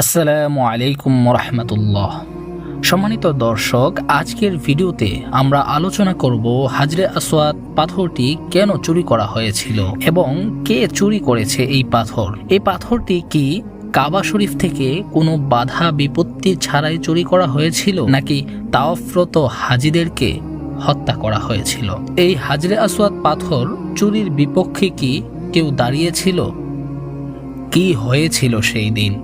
আসসালামু আলাইকুম রহমতুল্লাহ সম্মানিত দর্শক, আজকের ভিডিওতে আমরা আলোচনা করব হাজরে আসওয়াদ পাথরটি কেন চুরি করা হয়েছিল এবং কে চুরি করেছে এই পাথর। এই পাথরটি কি কাবা শরীফ থেকে কোনো বাধা বিপত্তি ছাড়াই চুরি করা হয়েছিল নাকি তাওফরত হাজিদেরকে হত্যা করা হয়েছিল? এই হাজরে আসওয়াদ পাথর চুরির বিপক্ষে কি কেউ দাঁড়িয়েছিল? কি হয়েছিল সেই দিন?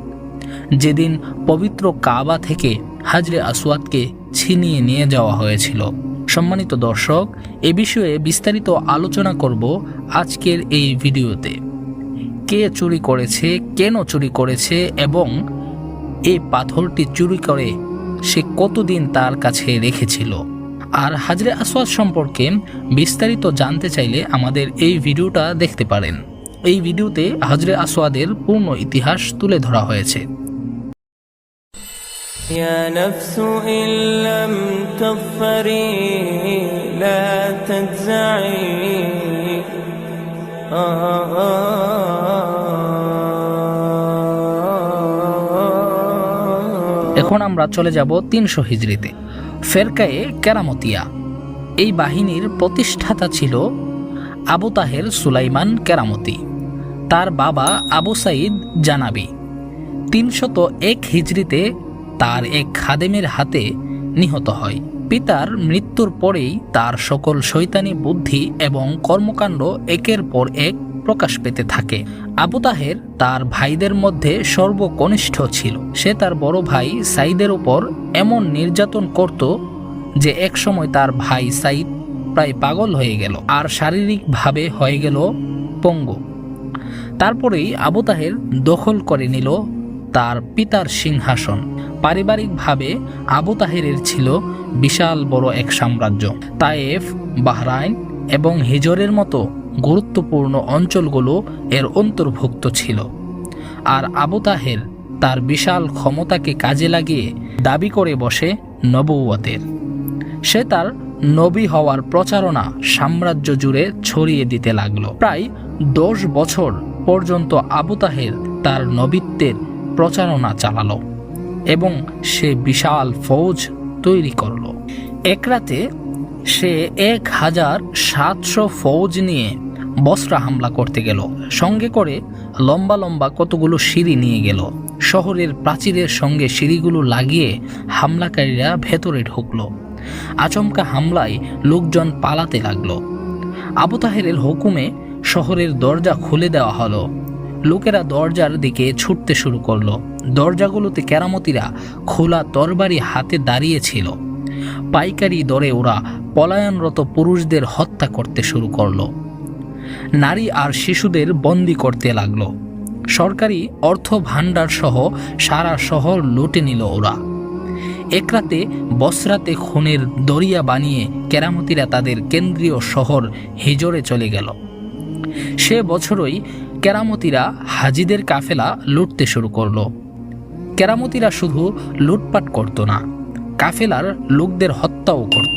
যেদিন পবিত্র কাবা থেকে হাজরে আসওয়াদকে ছিনিয়ে নিয়ে যাওয়া হয়েছিল। সম্মানিত দর্শক, এ বিষয়ে বিস্তারিত আলোচনা করব আজকের এই ভিডিওতে। কে চুরি করেছে, কেন চুরি করেছে এবং এই পাথরটি চুরি করে সে কতদিন তার কাছে রেখেছিল? আর হাজরে আসওয়াদ সম্পর্কে বিস্তারিত জানতে চাইলে আমাদের এই ভিডিওটা দেখতে পারেন। এই ভিডিওতে হাজরে আসওয়াদের পূর্ণ ইতিহাস তুলে ধরা হয়েছে। يا نفس إن لم تظفري لا تجزعي এখন আমরা চলে যাব তিনশো হিজড়িতে ফেরকায়ে কেরামতিয়া এই বাহিনীর প্রতিষ্ঠাতা ছিল আবু তাহের সুলাইমান কেরামতি তার বাবা আবু সাইদ জানাবি তিনশত এক হিজড়িতে তার এক খাদেমের হাতে নিহত হয়। পিতার মৃত্যুর পরেই তার সকল শৈতানি বুদ্ধি এবং কর্মকাণ্ড একের পর এক প্রকাশ পেতে থাকে। আবু তাহের তার ভাইদের মধ্যে সর্বকনিষ্ঠ ছিল। সে তার বড় ভাই সাইদের উপর এমন নির্যাতন করত যে একসময় তার ভাই সাইদ প্রায় পাগল হয়ে গেল আর শারীরিকভাবে হয়ে গেল পঙ্গু। তারপরেই আবু তাহের দখল করে নিল তার পিতার সিংহাসন। পারিবারিকভাবে আবু তাহেরের ছিল বিশাল বড় এক সাম্রাজ্য। তায়েফ, বাহরাইন এবং হিজরের মতো গুরুত্বপূর্ণ অঞ্চলগুলো এর অন্তর্ভুক্ত ছিল। আর আবু তাহের তার বিশাল ক্ষমতাকে কাজে লাগিয়ে দাবি করে বসে নবুয়তের সে তার নবী হওয়ার প্রচারণা সাম্রাজ্য জুড়ে ছড়িয়ে দিতে লাগল। প্রায় দশ বছর পর্যন্ত আবু তাহের তার নবীত্বের প্রচারণা চালালো। এবং সে বিশাল ফৌজ তৈরি করল। এক রাতে সে এক হাজার সাতশো ফৌজ নিয়ে বসরা হামলা করতে গেল। সঙ্গে করে লম্বা লম্বা কতগুলো সিঁড়ি নিয়ে গেল। শহরের প্রাচীরের সঙ্গে সিঁড়িগুলো লাগিয়ে হামলাকারীরা ভেতরে ঢুকল। আচমকা হামলায় লোকজন পালাতে লাগল। আবু তাহেরের হুকুমে শহরের দরজা খুলে দেওয়া হলো। লোকেরা দরজার দিকে ছুটতে শুরু করল। দরজাগুলোতে কেরামতিরা খোলা তরবারি হাতে দাঁড়িয়েছিল। পাইকারি দরে ওরা পলায়নরত পুরুষদের হত্যা করতে শুরু করল। নারী আর শিশুদের বন্দি করতে লাগল। সরকারি অর্থ ভাণ্ডার সহ সারা শহর লুটে নিল ওরা। এক রাতে বসরাতে খুনের দরিয়া বানিয়ে কেরামতিরা তাদের কেন্দ্রীয় শহর হিজরে চলে গেল। সে বছরই কেরামতিরা হাজিদের কাফেলা লুটতে শুরু করল। কেরামতিরা শুধু লুটপাট করত না, কাফেলার লোকদের হত্যাও করত।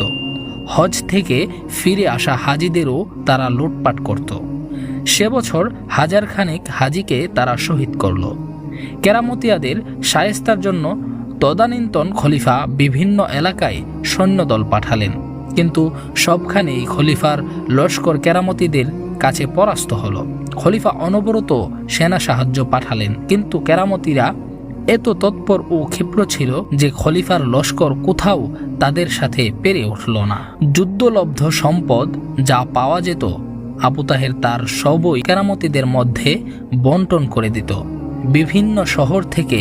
হজ থেকে ফিরে আসা হাজিদেরও তারা লুটপাট করত। সে বছর হাজার খানেক হাজিকে তারা শহীদ করল। কেরামতিয়াদের সায়েস্তার জন্য তদানীন্তন খলিফা বিভিন্ন এলাকায় সৈন্যদল পাঠালেন, কিন্তু সবখানেই খলিফার লস্কর কেরামতিদের কাছে পরাস্ত হল। খলিফা অনবরত সেনা সাহায্য পাঠালেন, কিন্তু কেরামতিরা এত তৎপর ও ক্ষিপ্র ছিল যে খলিফার লস্কর কোথাও তাদের সাথে পেরে উঠল না। যুদ্ধলব্ধ সম্পদ যা পাওয়া যেত, আবু তাহের তার সবই কেরামতিদের মধ্যে বন্টন করে দিত। বিভিন্ন শহর থেকে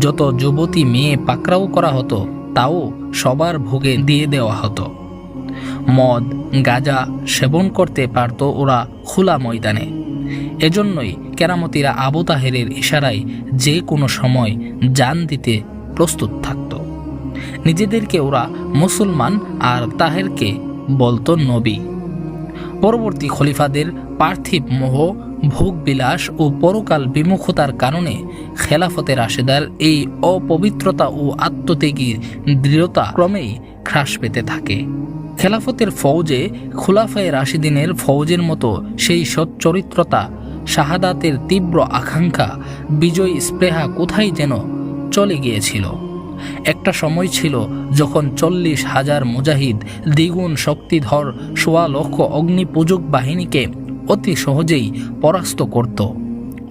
যত যুবতী মেয়ে পাকড়াও করা হতো, তাও সবার ভোগে দিয়ে দেওয়া হতো। মদ, গাঁজা সেবন করতে পারত ওরা খোলা ময়দানে। এজন্যই কেরামতিরা আবু তাহেরের ইশারায় যে কোনো সময় জান দিতে প্রস্তুত থাকত। নিজেদেরকে ওরা মুসলমান আর তাহেরকে বলতো নবী। পরবর্তী খলিফাদের পার্থিব মোহ, ভোগবিলাস ও পরকাল বিমুখতার কারণে খেলাফতে রাশেদার এই অপবিত্রতা ও আত্মত্যাগীর দৃঢ়তা ক্রমেই হ্রাস পেতে থাকে। খেলাফতের ফৌজে খুলাফায়ে রাশিদিনের ফৌজের মতো সেই সচ্চরিত্রতা, শাহাদাতের তীব্র আকাঙ্ক্ষা, বিজয় স্পৃহা কোথায় যেন চলে গিয়েছিল। একটা সময় ছিল যখন চল্লিশ হাজার মুজাহিদ দ্বিগুণ শক্তিধর সোয়া লক্ষ অগ্নিপূজক বাহিনীকে অতি সহজেই পরাস্ত করত।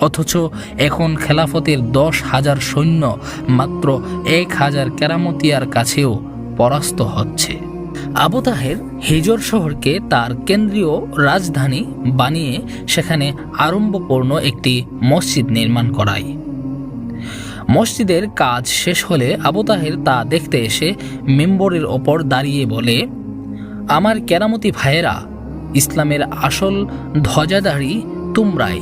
অথচ এখন খেলাফতের দশ হাজার সৈন্য মাত্র এক হাজার কেরামতিয়ার কাছেও পরাস্ত হচ্ছে। আবু তাহের হিজর শহরকে তার কেন্দ্রীয় রাজধানী বানিয়ে সেখানে আড়ম্বরপূর্ণ একটি মসজিদ নির্মাণ করায়। মসজিদের কাজ শেষ হলে আবু তাহের তা দেখতে এসে মেম্বরের ওপর দাঁড়িয়ে বলে, আমার কেরামতি ভাইয়েরা, ইসলামের আসল ধ্বজাধারী তোমরাই।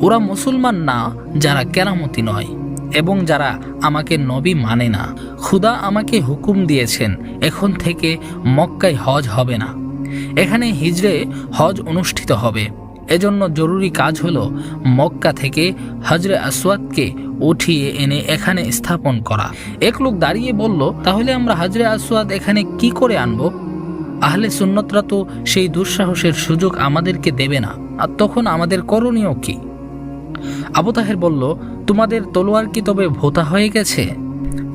ওরা মুসলমান না যারা কেরামতি নয়। এবং যারা আমাকে নবী মানে না। খুদা আমাকে হুকুম দিয়েছেন, এখন থেকে মক্কায় হজ হবে না। এখানে হিজড়ে হজ অনুষ্ঠিত হবে। এজন্য জরুরি কাজ হলো মক্কা থেকে হজরে আসওয়াদকে উঠিয়ে এনে এখানে স্থাপন করা। এক লোক দাঁড়িয়ে বলল, তাহলে আমরা হজরে আসওয়াদ এখানে কি করে আনব? আহলে সুন্নতরা তো সেই দুঃসাহসের সুযোগ আমাদেরকে দেবে না। আর তখন আমাদের করণীয় কি? আবু তাহের বলল, তোমাদের তলোয়ার কি তবে ভোতা হয়ে গেছে?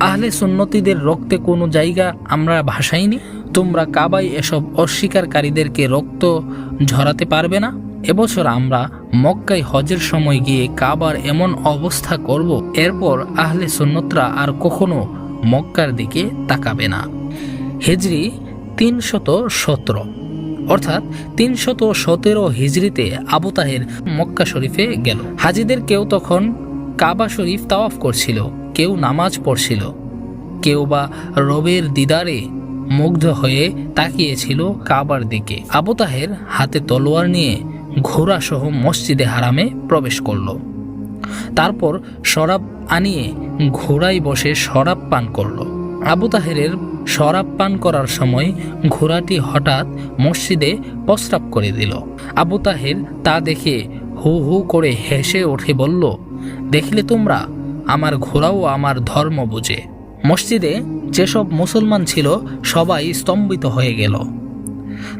আহলে সুন্নতিদের রক্তে কোনো জায়গা আমরা ভাসাইনি? তোমরা কাবাই এসব অস্বীকারীদেরকে রক্ত ঝরাতে পারবে না? এবছর আমরা মক্কায় হজের সময় গিয়ে কাবার এমন অবস্থা করব, এরপর আহলে সুন্নতরা আর কখনো মক্কার দিকে তাকাবে না। হেজরি তিনশত সতেরো। অর্থাৎ তিনশত সতেরো হিজড়িতে আবু তাহের মক্কা শরীফে গেল। হাজিদের কেউ তখন কাবা শরীফ তাওয়াফ করছিল, কেউ নামাজ পড়ছিল। কেউ বা রবের দিদারে মুগ্ধ হয়ে তাকিয়েছিল কাবার দিকে। আবু তাহের হাতে তলোয়ার নিয়ে ঘোড়া সহ মসজিদে হারামে প্রবেশ করল। তারপর শরাব আনিয়ে ঘোড়ায় বসে শরাব পান করল। আবু তাহেরের শরাব পান করার সময় ঘোড়াটি হঠাৎ মসজিদে প্রস্রাব করে দিল। আবু তাহের তা দেখে হু হু করে হেসে উঠে বলল, দেখলে তোমরা, আমার ঘোড়াও আমার ধর্ম বুঝে। মসজিদে যেসব মুসলমান ছিল, সবাই স্তম্ভিত হয়ে গেল।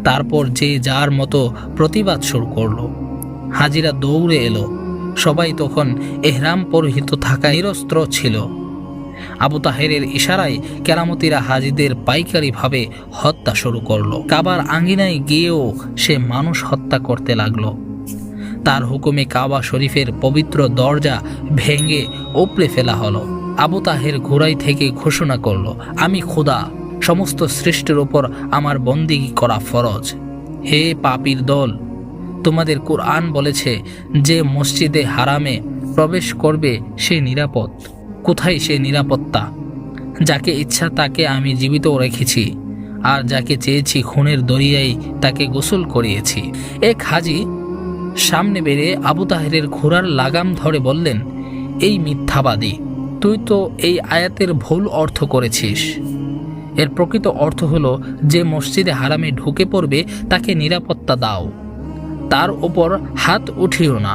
তারপর যে যার মতো প্রতিবাদ শুরু করল। হাজিরা দৌড়ে এলো। সবাই তখন এহরাম পরিহিত থাকা নিরস্ত্র ছিল। আবু তাহেরের ইশারায় কেরামতিরা হাজিদের পাইকারিভাবে হত্যা শুরু করল। কাবার আঙ্গিনায় গিয়েও সে মানুষ হত্যা করতে লাগল। তার হুকুমে কাবা শরীফের পবিত্র দরজা ভেঙে উপড়ে ফেলা হলো। আবু তাহের ঘোড়াই থেকে ঘোষণা করল, আমি খোদা, সমস্ত সৃষ্টির ওপর আমার বন্দিগি করা ফরজ। হে পাপির দল, তোমাদের কোরআন বলেছে, যে মসজিদে হারামে প্রবেশ করবে সে নিরাপদ। কোথায় সে নিরাপত্তা? যাকে ইচ্ছা তাকে আমি জীবিত রেখেছি, আর যাকে চেয়েছি খুনের দরিয়ায় তাকে গোসল করিয়েছি। এক হাজি সামনে বেড়ে আবু তাহেরের ঘোড়ার লাগাম ধরে বললেন, এই মিথ্যাবাদী, তুই তো এই আয়াতের ভুল অর্থ করেছিস। এর প্রকৃত অর্থ হলো, যে মসজিদে হারামে ঢুকে পড়বে তাকে নিরাপত্তা দাও। তার ওপর হাত উঠিও না।